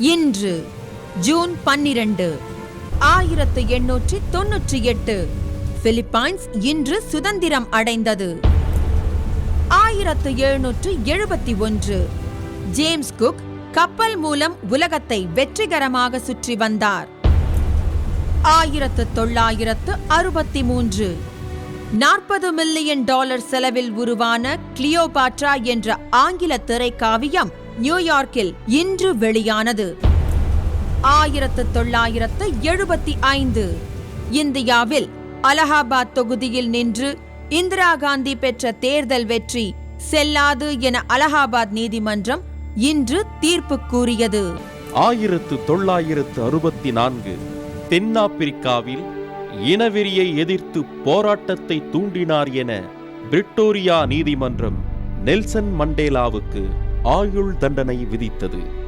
இன்று ஜூன் பன்னிரண்டு ஆயிரத்து எண்ணூற்றி தொன்னூற்றி எட்டு பிலிப்பைன்ஸ் இன்று சுதந்திரம் அடைந்தது. ஆயிரத்து எழுநூற்று எழுபத்தி ஒன்று ஜேம்ஸ் குக் கப்பல் மூலம் உலகத்தை வெற்றிகரமாக சுற்றி வந்தார். ஆயிரத்து தொள்ளாயிரத்து அறுபத்தி மூன்று நாற்பது மில்லியன் டாலர் செலவில் உருவான கிளியோபாட்ரா என்ற ஆங்கில திரைக்காவியம் நியூயார்க்கில் இன்று வெளியானது. ஆயிரத்து தொள்ளாயிரத்து எழுபத்தி ஐந்து. இந்தியாவில் அலகாபாத் தொகுதியில் நின்று இந்திரா காந்தி பெற்ற தேர்தல் வெற்றி செல்லாது என அலகாபாத் நீதிமன்றம் இன்று தீர்ப்பு கூறியது. ஆயிரத்து தொள்ளாயிரத்து அறுபத்தி நான்கு தென்னாப்பிரிக்காவில் இனவெறியை எதிர்த்து போராட்டத்தை தூண்டினார் என பிரிட்டோரியா நீதிமன்றம் நெல்சன் மண்டேலாவுக்கு ஆயுள் தண்டனை விதித்தது.